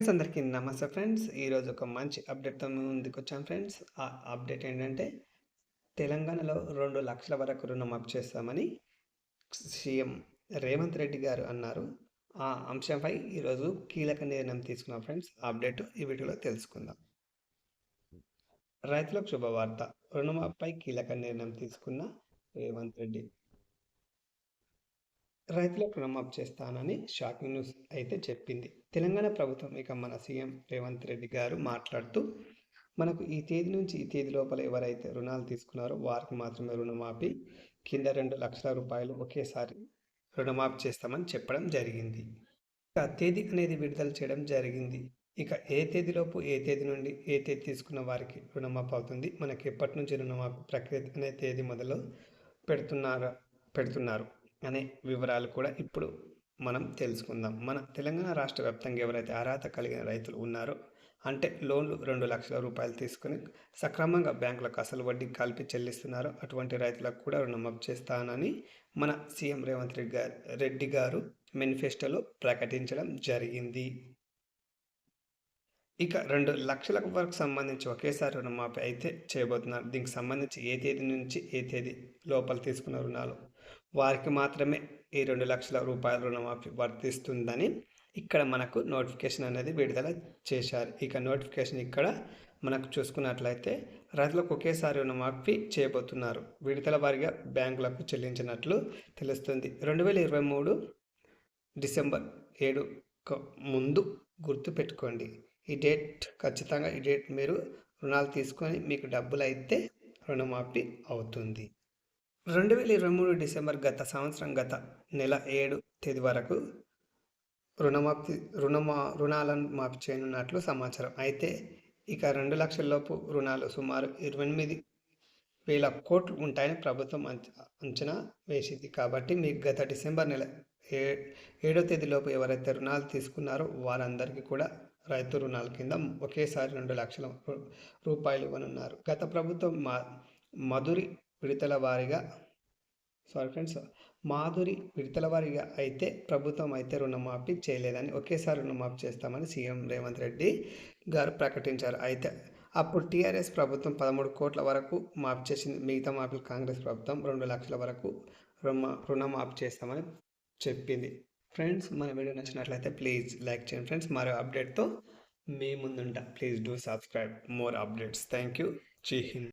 Friends అందరికీ నమస్తే friends. ఈరోజు ఒక మంచి అప్డేట్తో మేము ముందుకు వచ్చాం ఫ్రెండ్స్. ఆ అప్డేట్ ఏంటంటే తెలంగాణలో రెండు లక్షల వరకు రుణమాఫీ చేస్తామని సీఎం రేవంత్ రెడ్డి గారు అన్నారు. ఆ అంశంపై ఈరోజు కీలక నిర్ణయం తీసుకున్నాం ఫ్రెండ్స్. అప్డేట్ ఈ వీడియోలో తెలుసుకుందాం. రైతులకు శుభవార్త. రుణమాఫీపై కీలక నిర్ణయం తీసుకున్న రేవంత్ రెడ్డి. రైతులకు రుణమాఫ్ చేస్తానని షాకింగ్ న్యూస్ అయితే చెప్పింది. తెలంగాణ ప్రభుత్వం ఇక మన సీఎం రేవంత్ రెడ్డి గారు మాట్లాడుతూ మనకు ఈ తేదీ నుంచి ఈ తేదీ లోపల ఎవరైతే రుణాలు తీసుకున్నారో వారికి మాత్రమే రుణమాఫీ కింద రెండు లక్షల రూపాయలు ఒకేసారి రుణమాఫీ చేస్తామని చెప్పడం జరిగింది. ఇక తేదీ అనేది విడుదల చేయడం జరిగింది. ఇక ఏ తేదీలోపు ఏ తేదీ నుండి ఏ తేదీ తీసుకున్న వారికి రుణమాఫీ అవుతుంది మనకి ఎప్పటి నుంచి రుణమాఫీ ప్రక్రియ అనే తేదీ మొదలు పెడుతున్నారు పెడుతున్నారు. అనే వివరాలు కూడా ఇప్పుడు మనం తెలుసుకుందాం. మన తెలంగాణ రాష్ట్ర వ్యాప్తంగా ఎవరైతే అర్హత కలిగిన రైతులు ఉన్నారో అంటే లోన్లు రెండు లక్షల రూపాయలు తీసుకుని సక్రమంగా బ్యాంకులకు అసలు వడ్డీ కలిపి చెల్లిస్తున్నారో అటువంటి రైతులకు కూడా రుణమాఫ్ చేస్తానని మన సీఎం రేవంత్ రెడ్డి గారు రెడ్డి గారు మేనిఫెస్టోలో ప్రకటించడం జరిగింది. ఇక రెండు లక్షల వరకు సంబంధించి ఒకేసారి రుణమాఫీ అయితే చేయబోతున్నారు. దీనికి సంబంధించి ఏ తేదీ నుంచి ఏ తేదీ లోపల తీసుకున్న రుణాలు? వారికి మాత్రమే ఈ రెండు లక్షల రూపాయల రుణమాఫీ వర్తిస్తుందని ఇక్కడ మనకు నోటిఫికేషన్ అనేది విడుదల చేశారు. ఇక నోటిఫికేషన్ ఇక్కడ మనకు చూసుకున్నట్లయితే రైతులకు ఒకేసారి రుణమాఫీ చేయబోతున్నారు. విడతల వారిగా బ్యాంకులకు చెల్లించినట్లు తెలుస్తుంది. రెండు వేల ఇరవై మూడు డిసెంబర్ ఏడు ముందు గుర్తు పెట్టుకోండి. ఈ డేట్ ఖచ్చితంగా ఈ డేట్ మీరు రుణాలు తీసుకొని మీకు డబ్బులు అయితే రుణమాఫీ అవుతుంది. రెండు వేల ఇరవై మూడు డిసెంబర్ గత సంవత్సరం గత నెల ఏడు తేదీ వరకు రుణమాఫీ రుణమా రుణాలను మాఫీ చేయనున్నట్లు సమాచారం. అయితే ఇక రెండు లక్షల లోపు రుణాలు సుమారు ఇరవై ఎనిమిది వేల కోట్లు ఉంటాయని ప్రభుత్వం అంచనా వేసింది. కాబట్టి మీకు గత డిసెంబర్ నెల ఏ ఏడో తేదీలోపు ఎవరైతే రుణాలు తీసుకున్నారో వారందరికీ కూడా రైతు రుణాల కింద ఒకేసారి రెండు లక్షల రూపాయలు ఇవ్వనున్నారు. గత ప్రభుత్వం మా మధురి విడతల వారీగా సారీ ఫ్రెండ్స్ మాధురి విడతల వారీగా అయితే ప్రభుత్వం అయితే రుణమాఫీ చేయలేదని ఒకేసారి రుణమాఫీ చేస్తామని సీఎం రేవంత్ రెడ్డి గారు ప్రకటించారు. అయితే అప్పుడు టీఆర్ఎస్ ప్రభుత్వం పదమూడు కోట్ల వరకు మాఫీ చేసింది. మిగతా మాఫీ కాంగ్రెస్ ప్రభుత్వం రెండు లక్షల వరకు రుణ రుణమాఫీ చేస్తామని చెప్పింది. ఫ్రెండ్స్ మన వీడియో నచ్చినట్లయితే ప్లీజ్ లైక్ చేయండి ఫ్రెండ్స్ మరో అప్డేట్తో మీ ముందుంటా. Please do subscribe more updates thank you Jai Hind.